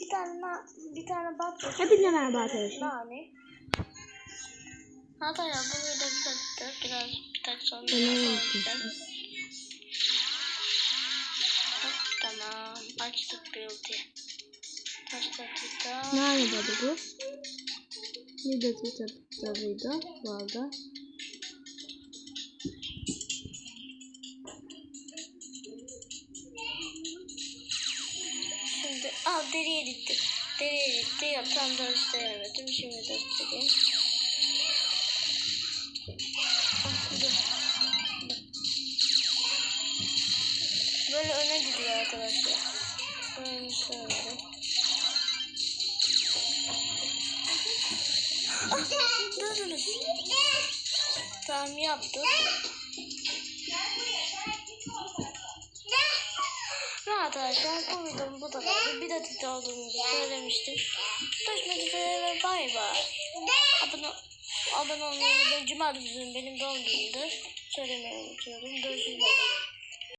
bir tane na, bir tane bat. Hepinize merhaba arkadaşlar. Nane. Hatta ya bu video bir dakika biraz bir dakika sonra ne? Hop, Tamam açtık build'i. Kaç dakika? Ne arabadı bu? Bir dakika tatlıydı bu arada. Al deriye gitti. Deriye gitti. Yaptan da gösteremedim. Şimdi göstereyim. Böyle öne gidiyor arkadaşlar. Böyle şöyle. Durdunuz. Tamam yaptık. Ve arkadaşlar bu videonun bu kadardı. Bir dakika olduğumuzu söylemiştim. Görüşmek üzere ve bay bay. Abone, abone olmayı unutmayın. Cumartesi günü benim doğum günümdür. Söylemeyi unutuyorum. Görüşürüz.